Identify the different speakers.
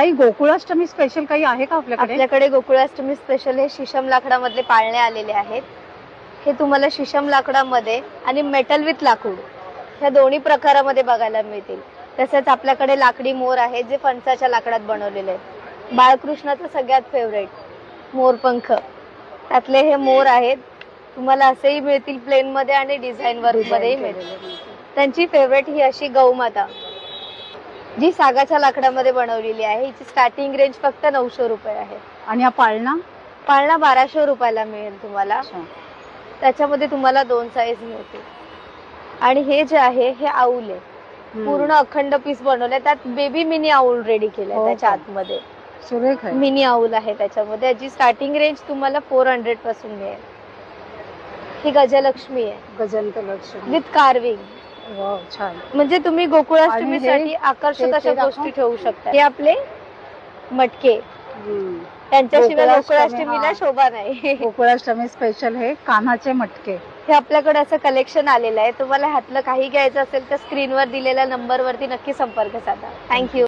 Speaker 1: ताई गोकुळाष्टमी स्पेशल काही आहे का आपल्याकडे?
Speaker 2: आपल्याकडे गोकुळाष्टमी स्पेशल हे शिशम लाकडामधले पाळणे आलेले आहेत. हे तुम्हाला शिशम लाकडामध्ये आणि मेटल विथ लाकूड ह्या दोन्ही प्रकारामध्ये बघायला मिळतील. तसेच आपल्याकडे लाकडी मोर आहेत जे फणसाच्या लाकडात बनवलेले आहेत. बाळकृष्णाचं सगळ्यात फेवरेट मोरपंख त्यातले हे मोर आहेत. तुम्हाला असेही मिळतील प्लेनमध्ये आणि डिझाईन वर्कमध्येही मिळतील. त्यांची फेवरेट ही अशी गौमाता. जी सागाच्या लाकडामध्ये बनवलेली आहे हिची स्टार्टिंग रेंज फक्त नऊशे रुपये आहे.
Speaker 1: आणि हा पाळणा?
Speaker 2: पाळणा बाराशे रुपयाला मिळेल तुम्हाला. त्याच्यामध्ये तुम्हाला दोन साईज मिळतील. आणि हे जे आहे हे आऊल आहे. पूर्ण अखंड पीस बनवलंय त्यात बेबी मिनी आऊल रेडी केलंय
Speaker 1: हो
Speaker 2: त्याच्या
Speaker 1: का?
Speaker 2: आतमध्ये.
Speaker 1: सुरेख आहे.
Speaker 2: मिनी आऊल आहे त्याच्यामध्ये. याची स्टार्टिंग रेंज तुम्हाला फोर हंड्रेडपासून मिळेल. ही गजलक्ष्मी आहे.
Speaker 1: गजंत
Speaker 2: विथ कार्विंग
Speaker 1: वाव, छान.
Speaker 2: म्हणजे तुम्ही गोकुळाष्टमीसाठी आकर्षक अशा. गोष्टी ठेवू शकता. हे आपले मटके. त्यांच्याशिवाय
Speaker 1: गोकुळाष्टमी,
Speaker 2: गोकुळाष्टमीला. शोभा नाही.
Speaker 1: गोकुळाष्टमी स्पेशल हे कानाचे मटके.
Speaker 2: हे आपल्याकडे असं कलेक्शन आलेलं आहे. तुम्हाला ह्यातलं काही घ्यायचं असेल तर स्क्रीनवर दिलेल्या नंबरवरती नक्की संपर्क साधा. थँक्यू